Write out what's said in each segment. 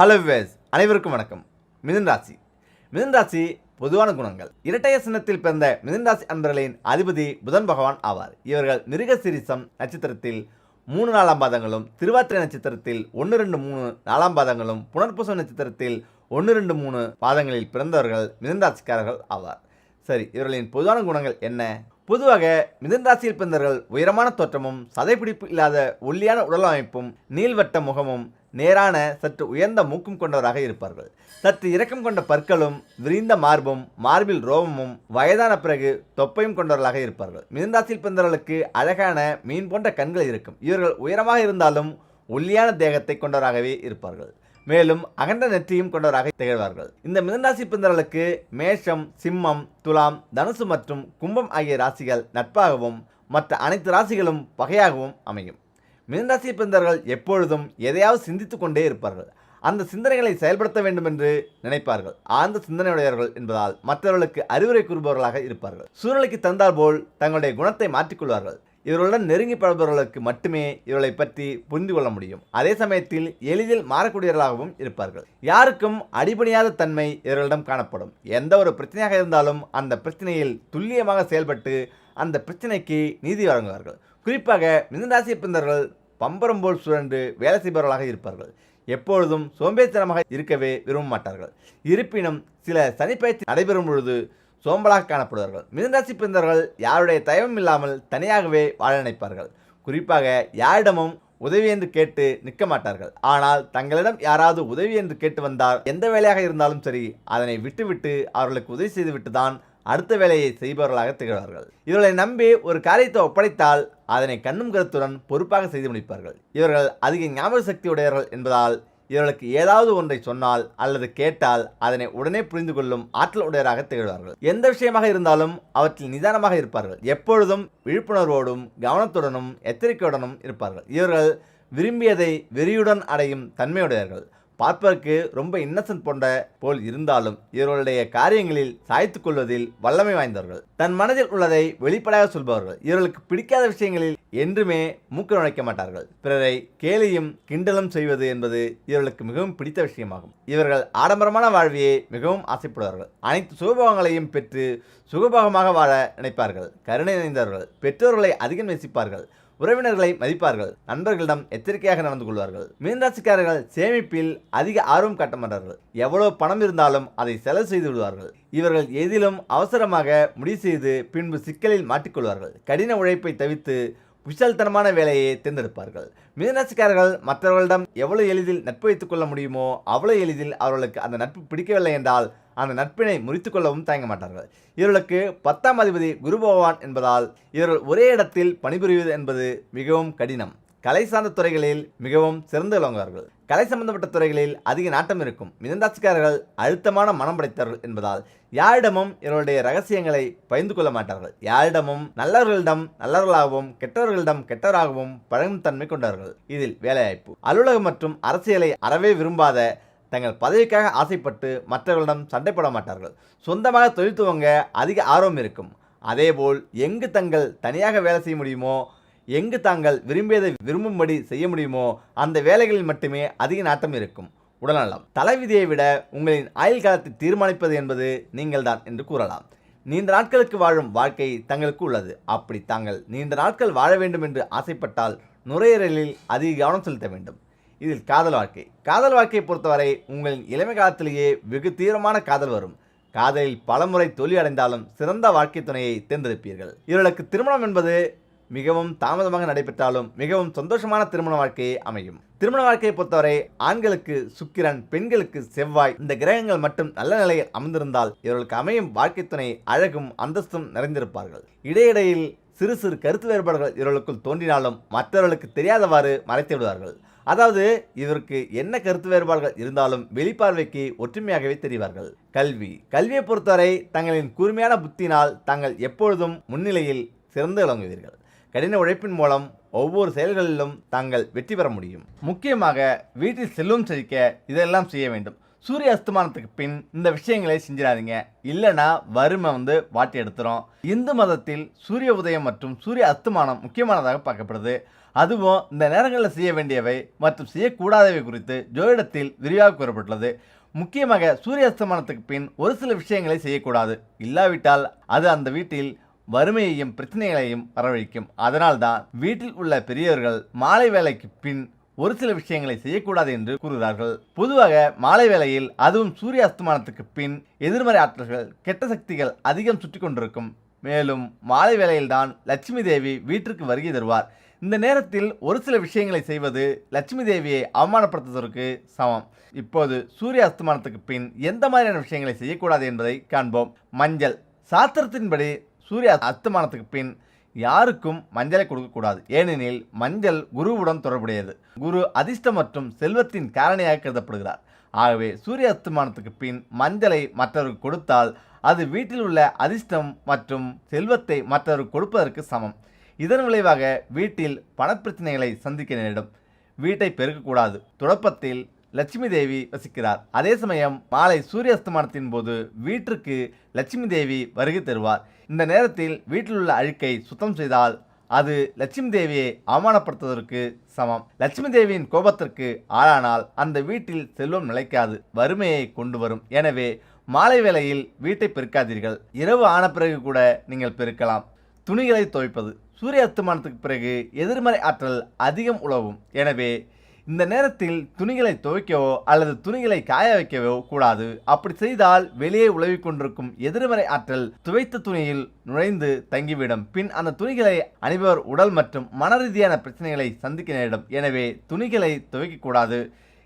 Hello ways அனைவருக்கும் வணக்கம். மிதுன் ராசி. ராசி பொதுவான குணங்கள். இரட்டைய சின்னத்தில் பிறந்த மிதுன் ராசி அன்பர்களின் அதிபதி புதன் பகவான் ஆவார். இவர்கள் மிருகசிரிசம் நட்சத்திரத்தில் மூணு நாலாம் பாதங்களும் திருவாத்திரை நட்சத்திரத்தில் ஒன்று ரெண்டு மூணு நாலாம் பாதங்களும் புனர்பூச நட்சத்திரத்தில் ஒன்று ரெண்டு மூணு பாதங்களில் பிறந்தவர்கள் மிதுன் ராசிக்காரர்கள் ஆவார். சரி இவர்களின் பொதுவான குணங்கள் என்ன? பொதுவாக மிதுன் ராசியில் பிறந்தவர்கள் உயரமான தோற்றமும் சதைப்பிடிப்பு இல்லாத ஒல்லியான உடல் அமைப்பும் நீள்வட்ட முகமும் நேரான சற்று உயர்ந்த மூக்கும் கொண்டவராக இருப்பார்கள். சற்று இரக்கம் கொண்ட பற்களும் விரிந்த மார்பும் மார்பில் ரோமமும் வயதான பிறகு தொப்பையும் கொண்டவர்களாக இருப்பார்கள். மிதுன் பிறந்தவர்களுக்கு அழகான மீன் போன்ற கண்கள் இருக்கும். இவர்கள் உயரமாக இருந்தாலும் ஒல்லியான தேகத்தை கொண்டவராகவே இருப்பார்கள். மேலும் அகண்ட நெற்றியும் கொண்டவராக திகழ்வார்கள். இந்த மிதன்ராசி பிறந்தவர்களுக்கு மேஷம் சிம்மம் துலாம் தனுசு மற்றும் கும்பம் ஆகிய ராசிகள் நட்பாகவும் மற்ற அனைத்து ராசிகளும் பகையாகவும் அமையும். மிதன்ராசி பிறந்தவர்கள் எப்பொழுதும் எதையாவது சிந்தித்து கொண்டே இருப்பார்கள். அந்த சிந்தனைகளை செயல்படுத்த வேண்டும் என்று நினைப்பார்கள். ஆழ்ந்த சிந்தனையுடையவர்கள் என்பதால் மற்றவர்களுக்கு அறிவுரை கூறுபவர்களாக இருப்பார்கள். சூழ்நிலைக்கு தந்தால் போல் தங்களுடைய குணத்தை மாற்றிக்கொள்வார்கள். இவர்களுடன் நெருங்கி பழபவர்களுக்கு மட்டுமே இவர்களை பற்றி புரிந்து கொள்ள முடியும். அதே சமயத்தில் எளிதில் மாறக்கூடியவர்களாகவும் இருப்பார்கள். யாருக்கும் அடிபணியாத தன்மை இவர்களிடம் காணப்படும். எந்த ஒரு பிரச்சனையாக இருந்தாலும் அந்த பிரச்சனையில் துல்லியமாக செயல்பட்டு அந்த பிரச்சனைக்கு நீதி வழங்குவார்கள். குறிப்பாக மிதனராசி பிறந்தவர்கள் பம்பரம் போல் சுழன்று வேலை செய்பவர்களாக இருப்பார்கள். எப்பொழுதும் சோம்பேறித்தனமாக இருக்கவே விரும்ப மாட்டார்கள். இருப்பினும் சில சனிப்பயிற்சி நடைபெறும் பொழுது சோம்பலாக காணப்படுவார்கள். மிதராசி பிறந்தவர்கள் யாருடைய தயவும் இல்லாமல் தனியாகவே வாழ நினைப்பார்கள். குறிப்பாக யாரிடமும் உதவி என்று கேட்டு நிற்க மாட்டார்கள். ஆனால் தங்களிடம் யாராவது உதவி என்று கேட்டு வந்தால் எந்த வேலையாக இருந்தாலும் சரி அதனை விட்டுவிட்டு அவர்களுக்கு உதவி செய்துவிட்டு தான் அடுத்த வேலையை செய்பவர்களாக திகழ்வார்கள். இவர்களை நம்பி ஒரு காரியத்தை ஒப்படைத்தால் அதனை கண்ணும் கருத்துடன் பொறுப்பாக செய்து முடிப்பார்கள். இவர்கள் அதிக ஞாபக சக்தி உடையவர்கள் என்பதால் இவர்களுக்கு ஏதாவது ஒன்றை சொன்னால் அல்லது கேட்டால் அதனை உடனே புரிந்து கொள்ளும் ஆற்றல் உடையராக திகழ்வார்கள். எந்த விஷயமாக இருந்தாலும் அவற்றில் நிதானமாக இருப்பார்கள். எப்பொழுதும் விழிப்புணர்வோடும் கவனத்துடனும் எச்சரிக்கையுடனும் இருப்பார்கள். இவர்கள் விரும்பியதை வெறியுடன் அடையும் தன்மையுடையவர்கள். பார்ப்பதற்கு ரொம்ப இன்னசென்ட் போன்ற போல் இருந்தாலும் இவர்களுடைய காரியங்களில் சாய்த்துக் கொள்வதில் வல்லமை வாய்ந்தவர்கள். தன் மனதில் உள்ளதை வெளிப்படையாக சொல்பவர்கள். இவர்களுக்கு பிடிக்காத விஷயங்களில் என்றுமே மூக்க நுழைக்க மாட்டார்கள். பிறரை கேலியும் கிண்டலும் செய்வது என்பது இவர்களுக்கு மிகவும் பிடித்த விஷயமாகும். இவர்கள் ஆடம்பரமான வாழ்வியை மிகவும் ஆசைப்படுவார்கள். அனைத்து சுகபோகங்களையும் பெற்று சுகபோகமாக வாழ நினைப்பார்கள். கருணை நிறைந்தவர்கள். பெற்றோர்களை அதிகம் நேசிப்பார்கள். உறவினர்களை மதிப்பார்கள். நண்பர்களிடம் எச்சரிக்கையாக நடந்து கொள்வார்கள். மீனராசிக்காரர்கள் சேமிப்பில் அதிக ஆர்வம் காட்ட மாட்டார்கள் எவ்வளவு பணம் இருந்தாலும் அதை செலவு செய்து விடுவார்கள். இவர்கள் எதிலும் அவசரமாக முடிவு செய்து பின்பு சிக்கலில் மாட்டிக்கொள்வார்கள். கடின உழைப்பை தவிர்த்து புஷல்தனமான வேலையை தேர்ந்தெடுப்பார்கள். மீனராசிக்காரர்கள் மற்றவர்களிடம் எவ்வளவு எளிதில் நட்பு வைத்துக் கொள்ள முடியுமோ அவ்வளவு எளிதில் அவர்களுக்கு அந்த நட்பு பிடிக்கவில்லை என்றால் அந்த நட்பினை முறித்து கொள்ளவும் தயங்க மாட்டார்கள். இவர்களுக்கு பத்தாம் அதிபதி குரு பகவான் என்பதால் இவர்கள் ஒரே இடத்தில் பணிபுரிவது என்பது மிகவும் கடினம். கலை சார்ந்த துறைகளில் மிகவும் சிறந்து விளங்குவார்கள். கலை சம்பந்தப்பட்ட துறைகளில் அதிக நாட்டம் இருக்கும். மிதந்தாசிக்காரர்கள் அழுத்தமான மனம் படைத்தவர்கள் என்பதால் யாரிடமும் இவருடைய ரகசியங்களை பகிர்ந்து கொள்ள மாட்டார்கள். யாரிடமும் நல்லவர்களிடம் நல்லவர்களாகவும் கெட்டவர்களிடம் கெட்டவராகவும் பழகும் தன்மை கொண்டவர்கள். இதில் வேலைவாய்ப்பு. அலுவலகம் மற்றும் அரசியலை அறவே விரும்பாத தங்கள் பதவிக்காக ஆசைப்பட்டு மற்றவர்களிடம் சண்டைப்பட மாட்டார்கள். சொந்தமாக தொழில் துவங்க அதிக ஆர்வம் இருக்கும். அதேபோல் எங்கு தங்கள் தனியாக வேலை செய்ய முடியுமோ எங்கு தாங்கள் விரும்பியதை விரும்பும்படி செய்ய முடியுமோ அந்த வேலைகளில் மட்டுமே அதிக நாட்டம் இருக்கும். உடல்நலம் தலைவிதியை விட உங்களின் ஆயுள் காலத்தை தீர்மானிப்பது என்பது நீங்கள்தான் என்று கூறலாம். நீண்ட நாட்களுக்கு வாழும் வாழ்க்கை தங்களுக்கு உள்ளது. அப்படி தாங்கள் நீண்ட நாட்கள் வாழ வேண்டும் என்று ஆசைப்பட்டால் நுரையீரலில் அதிக கவனம் செலுத்த வேண்டும். இதில் காதல் வாழ்க்கை. காதல் வாழ்க்கையை பொறுத்தவரை உங்கள் இளமை காலத்திலேயே வெகு தீவிரமான காதல் வரும். காதலில் பலமுறை தோல்வி அடைந்தாலும் சிறந்த வாழ்க்கை துணையை தேர்ந்தெடுப்பீர்கள். இவர்களுக்கு திருமணம் என்பது மிகவும் தாமதமாக நடைபெற்றாலும் மிகவும் சந்தோஷமான திருமண வாழ்க்கையே அமையும். திருமண வாழ்க்கையை பொறுத்தவரை ஆண்களுக்கு சுக்கிரன் பெண்களுக்கு செவ்வாய் இந்த கிரகங்கள் மட்டும் நல்ல நிலையில் அமர்ந்திருந்தால் இவர்களுக்கு அமையும் வாழ்க்கை துணை அழகும் அந்தஸ்தும் நிறைந்திருப்பார்கள். இடையிடையில் சிறு சிறு கருத்து வேறுபாடுகள் இவர்களுக்குள் தோன்றினாலும் மற்றவர்களுக்கு தெரியாதவாறு மறைத்து விடுவார்கள். அதாவது இவருக்கு என்ன கருத்து வேறுபாடுகள் இருந்தாலும் வெளிப்பார்வைக்கு ஒற்றுமையாகவே தெரிவார்கள். கல்வி. கல்வியை பொறுத்தவரை தங்களின் கூர்மையான புத்தினால் தாங்கள் எப்பொழுதும் முன்னிலையில் சிறந்து விளங்குவீர்கள். கடின உழைப்பின் மூலம் ஒவ்வொரு செயல்களிலும் தாங்கள் வெற்றி பெற முடியும். முக்கியமாக வீட்டில் செல்லும் செழிக்க இதெல்லாம் செய்ய வேண்டும். சூரிய அஸ்தமானத்துக்கு பின் இந்த விஷயங்களை செஞ்சிடாதீங்க. இல்லைன்னா வறுமை வந்து வாட்டி எடுத்துரும். இந்து மதத்தில் சூரிய உதயம் மற்றும் சூரிய அஸ்தமானம் முக்கியமானதாக பார்க்கப்படுது. அதுவும் இந்த நேரங்களில் செய்ய வேண்டியவை மற்றும் செய்யக்கூடாதவை குறித்து ஜோதிடத்தில் விரிவாக கூறப்பட்டுள்ளது. முக்கியமாக சூரிய அஸ்தமனத்துக்கு பின் ஒரு சில விஷயங்களை செய்யக்கூடாது. இல்லாவிட்டால் அது அந்த வீட்டில் வறுமையையும் பிரச்சனைகளையும் வரவழைக்கும். அதனால்தான் வீட்டில் உள்ள பெரியவர்கள் மாலை வேலைக்கு பின் ஒரு சில விஷயங்களை செய்யக்கூடாது என்று கூறுகிறார்கள். பொதுவாக மாலை வேளையில் அதுவும் சூரிய அஸ்தமானத்துக்கு பின் எதிர்மறை ஆற்றல்கள் கெட்ட சக்திகள் அதிகம் சுற்றி கொண்டிருக்கும் மேலும் மாலை வேளையில்தான் லட்சுமி தேவி வீட்டிற்கு வருகை தருவார். இந்த நேரத்தில் ஒரு சில விஷயங்களை செய்வது லட்சுமி தேவியை அவமானப்படுத்துவதற்கு சமம். இப்போது சூரிய அஸ்தமானத்துக்கு பின் எந்த மாதிரியான விஷயங்களை செய்யக்கூடாது என்பதை காண்போம். மஞ்சள். சாஸ்திரத்தின்படி சூரிய அஸ்தமானத்துக்கு பின் யாருக்கும் மஞ்சளை கொடுக்கக்கூடாது. ஏனெனில் மஞ்சள் குருவுடன் தொடர்புடையது. குரு அதிர்ஷ்டம் மற்றும் செல்வத்தின் காரணியாக கருதப்படுகிறார். ஆகவே சூரிய அஸ்தமானத்துக்கு பின் மஞ்சளை மற்றவருக்கு கொடுத்தால் அது வீட்டில் உள்ள அதிர்ஷ்டம் மற்றும் செல்வத்தை மற்றவருக்கு கொடுப்பதற்கு சமம். இதன் விளைவாக வீட்டில் பணப்பிரச்சனைகளை சந்திக்க நேரிடும். வீட்டை பெருக்கக்கூடாது. துடப்பத்தில் லட்சுமி தேவி வசிக்கிறார். அதே சமயம் மாலை சூரிய அஸ்தமானத்தின் போது வீட்டிற்கு லட்சுமி தேவி வருகை தருவார். இந்த நேரத்தில் வீட்டில் உள்ள அழுக்கை சுத்தம் செய்தால் அது லட்சுமி தேவியை அவமானப்படுத்துவதற்கு சமம். லட்சுமி தேவியின் கோபத்திற்கு ஆளானால் அந்த வீட்டில் செல்வம் நிலைக்காது வறுமையை கொண்டு வரும். எனவே மாலை வேளையில் வீட்டை பெருக்காதீர்கள். இரவு ஆன பிறகு கூட நீங்கள் பெருக்கலாம். துணிகளை துவைப்பது சூரிய அஸ்தமானத்துக்கு பிறகு எதிர்மறை ஆற்றல் அதிகம் உழவும் எனவே இந்த நேரத்தில் துணிகளை துவைக்கவோ அல்லது துணிகளை காய வைக்கவோ கூடாது. அப்படி செய்தால் வெளியே உழவிக் கொண்டிருக்கும் எதிர்மறை ஆற்றல் துவைத்த துணியில் நுழைந்து தங்கிவிடும். பின் அந்த துணிகளை அணிபவர் உடல் மற்றும் மன ரீதியான பிரச்சனைகளை சந்திக்க நேரிடும். எனவே துணிகளை துவைக்கக்கூடாது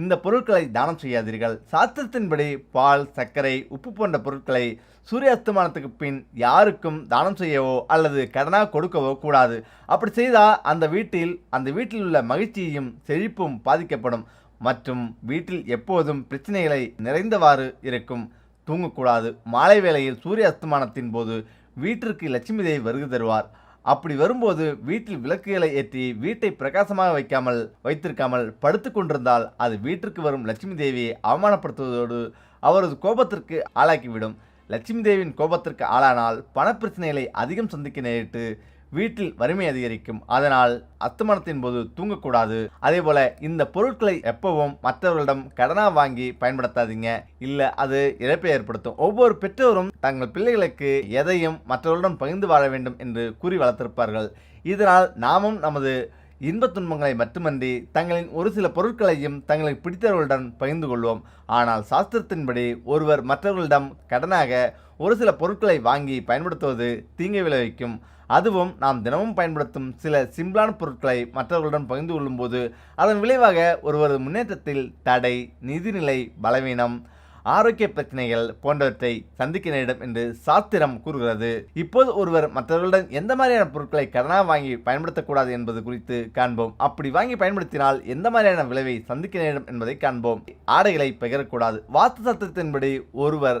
இந்த பொருட்களை தானம் செய்யாதீர்கள். சாஸ்திரத்தின்படி பால் சர்க்கரை உப்பு போன்ற பொருட்களை சூரிய அஸ்தமானத்துக்கு பின் யாருக்கும் தானம் செய்யவோ அல்லது கடனாக கொடுக்கவோ கூடாது. அப்படி செய்தால் அந்த வீட்டில் அந்த வீட்டில் உள்ள மகிழ்ச்சியும் செழிப்பும் பாதிக்கப்படும். மற்றும் வீட்டில் எப்போதும் பிரச்சனைகளை நிறைந்தவாறு இருக்கும். தூங்கக்கூடாது. மாலை வேளையில் சூரிய அஸ்தமானத்தின் போது வீட்டிற்கு லட்சுமி தேவி வருகை தருவார். அப்படி வரும்போது வீட்டில் விளக்குகளை ஏற்றி வீட்டை பிரகாசமாக வைக்காமல் வைத்திருக்காமல் படுத்து கொண்டிருந்தால் அது வீட்டிற்கு வரும் லட்சுமி தேவியை அவமானப்படுத்துவதோடு அவரது கோபத்திற்கு ஆளாக்கிவிடும். லட்சுமி தேவியின் கோபத்திற்கு ஆளானால் பணப்பிரச்சனைகளை அதிகம் சந்திக்க நேரிட்டு வீட்டில் வறுமை அதிகரிக்கும். அதனால் அஸ்தமனத்தின் போது தூங்கக்கூடாது. அதே போல இந்த பொருட்களை எப்பவும் மற்றவர்களிடம் கடனா வாங்கி பயன்படுத்தாதீங்க. இல்ல அது இழப்பை ஏற்படுத்தும். ஒவ்வொரு பெற்றோரும் தங்கள் பிள்ளைகளுக்கு எதையும் மற்றவர்களிடம் பகிர்ந்து வாழ வேண்டும் என்று கூறி வளர்த்திருப்பார்கள். இதனால் நாமும் நமது இன்பத் துன்பங்களை மட்டுமன்றி தங்களின் ஒரு சில பொருட்களையும் தங்களுக்கு பிடித்தவர்களுடன் பகிர்ந்து கொள்வோம். ஆனால் சாஸ்திரத்தின்படி ஒருவர் மற்றவர்களிடம் கடனாக ஒரு சில பொருட்களை வாங்கி பயன்படுத்துவது தீங்கு விளைவிக்கும். அதுவும் நாம் தினமும் பயன்படுத்தும் சில சிம்பிளான பொருட்களை மற்றவர்களுடன் பகிர்ந்து கொள்ளும்போது அதன் விளைவாக ஒருவரது முன்னேற்றத்தில் தடை நிதிநிலை பலவீனம் ஆரோக்கிய பிரச்சனைகள் போன்றவற்றை சந்திக்க நேரிடும் என்று சாஸ்திரம் கூறுகிறது. இப்போது ஒருவர் மற்றவர்களுடன் எந்த மாதிரியான பொருட்களை கடனாக வாங்கி பயன்படுத்தக்கூடாது என்பது குறித்து காண்போம். அப்படி வாங்கி பயன்படுத்தினால் எந்த மாதிரியான விளைவை சந்திக்க நேரிடும் என்பதை காண்போம். ஆடைகளை பகிரக்கூடாது. வாஸ்து சத்தத்தின்படி ஒருவர்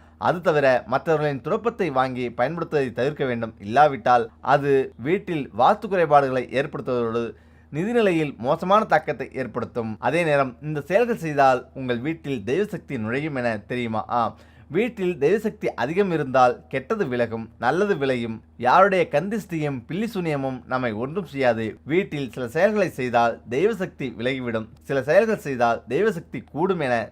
அது தவிர மற்றவர்களின் துடப்பத்தை வாங்கி பயன்படுத்துவதை தவிர்க்க வேண்டும். இல்லாவிட்டால் அது வீட்டில் வாஸ்து குறைபாடுகளை ஏற்படுத்துவதோடு நிதிநிலையில் மோசமான தாக்கத்தை ஏற்படுத்தும். அதே நேரம் இந்த செயல்கள் செய்தால் உங்கள் வீட்டில் தெய்வ சக்தி நுழையும் என தெரியுமா? ஆ. வீட்டில் தெய்வசக்தி அதிகம் இருந்தால் கெட்டது விலகும் நல்லது விளையும். யாருடைய கந்திஷ்டியும் பில்லி சுனியமும் நம்மை ஒன்றும் செய்யாது. வீட்டில் சில செயல்களை செய்தால் தெய்வசக்தி விலகிவிடும். சில செயல்கள் செய்தால் தெய்வசக்தி கூடும் என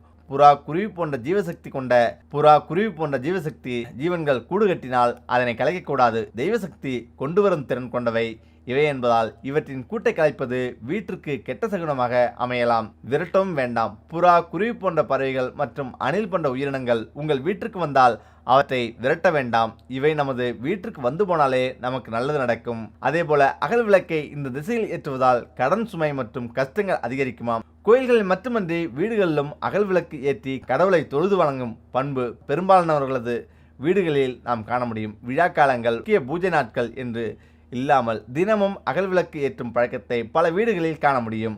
புறா குருவி போன்ற ஜீவசக்தி கொண்ட புறா குருவி போன்ற ஜீவசக்தி ஜீவன்கள் கூடு கட்டினால் அதனை கலைக்கக்கூடாது. தெய்வசக்தி கொண்டு வரும் திறன் கொண்டவை. இவை என்பதால் இவற்றின் கூட்டை கலைப்பது வீட்டிற்கு கெட்ட சகுனமாக அமையலாம். விரட்டவும் வேண்டாம். புறா குருவி போன்ற பறவைகள் மற்றும் அணில் போன்ற உயிரினங்கள் உங்கள் வீட்டிற்கு வந்தால் அவற்றை விரட்ட வேண்டாம். இவை நமது வீட்டிற்கு வந்து போனாலே நமக்கு நல்லது நடக்கும். அதே போல அகல் விளக்கை இந்த திசையில் ஏற்றுவதால் கடன் சுமை மற்றும் கஷ்டங்கள் அதிகரிக்குமாம். கோயில்களில் மட்டுமன்றி வீடுகளிலும் அகல் விளக்கு ஏற்றி கடவுளை தொழுது வழங்கும் பண்பு பெரும்பாலானவர்களது வீடுகளில் நாம் காண முடியும். விழா காலங்கள் முக்கிய பூஜை நாட்கள் என்று இல்லாமல் தினமும் அகல் விளக்கு ஏற்றும் பழக்கத்தை பல வீடுகளில் காண முடியும்.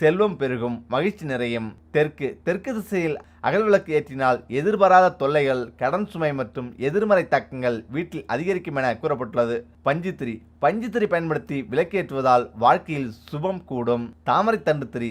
செல்வம் பெருகும் மகிழ்ச்சி நிறையும். தெற்கு தெற்கு திசையில் அகல் விளக்கு ஏற்றினால் எதிர்பாராத தொல்லைகள் கடன் சுமை மற்றும் எதிர்மறை தாக்கங்கள் வீட்டில் அதிகரிக்கும் என கூறப்பட்டுள்ளது. பஞ்சுத்திரி பஞ்சுத்திரி பயன்படுத்தி விளக்கேற்றுவதால் வாழ்க்கையில் சுபம் கூடும். தாமரை தண்டு திரி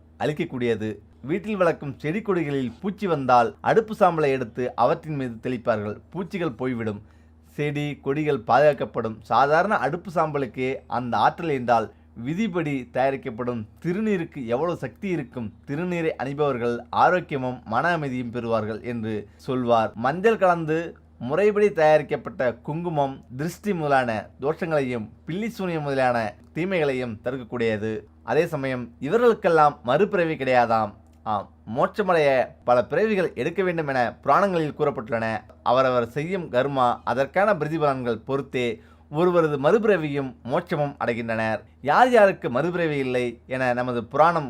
அளிக்கக்கூடியது வீட்டில் வளர்க்கும் செடி கொடிகளில் பூச்சி வந்தால் அடுப்பு சாம்பலை எடுத்து அவற்றின் மீது தெளிப்பார்கள். பூச்சிகள் போய்விடும். செடி கொடிகள் பாதுகாக்கப்படும். சாதாரண அடுப்பு சாம்பலுக்கே அந்த ஆற்றல் என்றால் விதிப்படி தயாரிக்கப்படும் திருநீருக்கு எவ்வளவு சக்தி இருக்கும்? திருநீரை அணிபவர்கள் ஆரோக்கியமும் மன அமைதியும் பெறுவார்கள் என்று சொல்வார். மஞ்சள் கலந்து முறைப்படி தயாரிக்கப்பட்ட குங்குமம் திருஷ்டி முதலான தோஷங்களையும் பில்லி சூனியம் முதலான தீமைகளையும் தடுக்கக்கூடியது. அதே சமயம் இவர்களுக்கெல்லாம் மறுபிறவி கிடையாதாம். ஆம் மோட்சமடைய பல பிறவிகள் எடுக்க வேண்டும் என புராணங்களில் கூறப்பட்டுள்ளன. அவரவர் செய்யும் கர்மா அதற்கான பிரதிபலன்கள் பொறுத்தே ஒருவரது மறுபிறவியும் மோட்சமும் அடைகின்றனர். யார் யாருக்கு மறுபிறவி இல்லை என நமது புராணம்